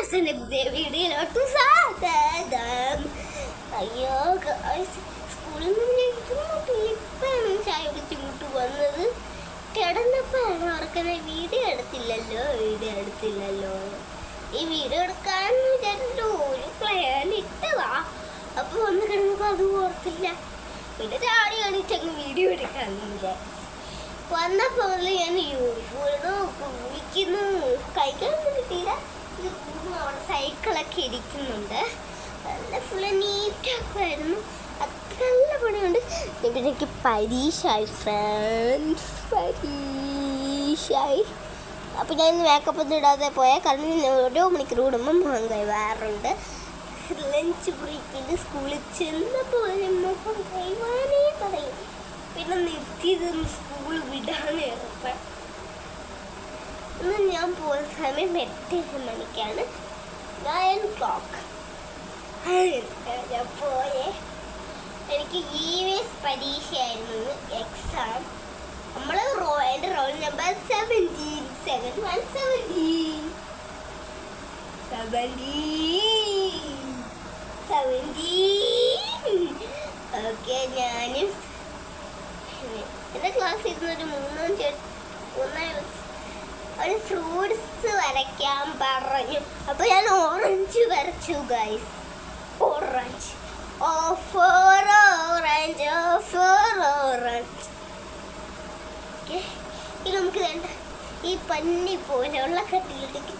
Guys എന്റെ പുതിയ വീഡിയോയിലോട്ട് സ്വാഗതം അയ്യോ സ്കൂളിൽ നിന്ന് ഇപ്പോഴാണ് ചായ കുടിച്ച് ഇങ്ങോട്ട് വന്നത് കിടന്നപ്പോഴാണ് ഓർക്കുന്നത് വീഡിയോ എടുത്തില്ലല്ലോ വീഡിയോ എടുത്തില്ലല്ലോ ഈ വീഡിയോ എടുക്കാൻ വിചാരിച്ചിട്ട് ഒരു പ്ലാൻ ഇട്ടതാ അപ്പൊ വന്ന് കിടന്നപ്പോ അത് ഓർത്തില്ല പിന്നെ ചാടി കാണിച്ചങ്ങ് വീഡിയോ എടുക്കാന്ന് വന്നപ്പോൾ വന്നപ്പോ ഞാൻ യൂണിഫോം കുളിക്കുന്നു കഴിക്കാൻ കിട്ടിയില്ല അവിടെ സൈക്കിളൊക്കെ ഇരിക്കുന്നുണ്ട്. നല്ല ഫുള്ള് നീറ്റൊക്കെ ആയിരുന്നു. അത്ര നല്ല പണിയുണ്ട്. ഇവിടേക്ക് എനിക്ക് ഫ്രണ്ട്സ് പരീക്ഷയായി. അപ്പം ഞാൻ ഇന്ന് മേക്കപ്പ് ഒന്നും ഇടാതെ പോയാൽ കാരണം ഓരോ മണിക്കൂർ കൂടുമ്പം മുഖം കൈവാറുണ്ട് ലഞ്ച് ബ്രേക്കിൽ സ്കൂളിൽ ചെന്നപ്പോൾ മുഖം കൈവാനേ പറയും. പിന്നെ നിർത്തിയതൊന്നും സ്കൂൾ ഇന്ന് ഞാൻ പോകുന്ന സമയം എട്ട് മണിക്കാണ്. നയൻ ക്ലോക്ക് ഞാൻ പോയേ. എനിക്ക് ഇ വി എസ് പരീക്ഷയായിരുന്നു എക്സാം നമ്മൾ റോ എന്റെ roll number seventeen seven one seventeen seventeen seventeen okay ഞാനും എന്റെ ക്ലാസ്സിൽ ഇരുന്നൊരു മൂന്നാം ചേട്ടൻ മൂന്നാം ഒരു ഫ്രൂട്ട്സ് വരയ്ക്കാൻ പറഞ്ഞു. അപ്പോൾ ഞാൻ ഓറഞ്ച് വരച്ചു guys orange. O for orange O for orange. Okay. ഇത് നമുക്ക് വേണ്ട ഈ പന്നി പോലെയുള്ള കട്ടിയിലേക്ക്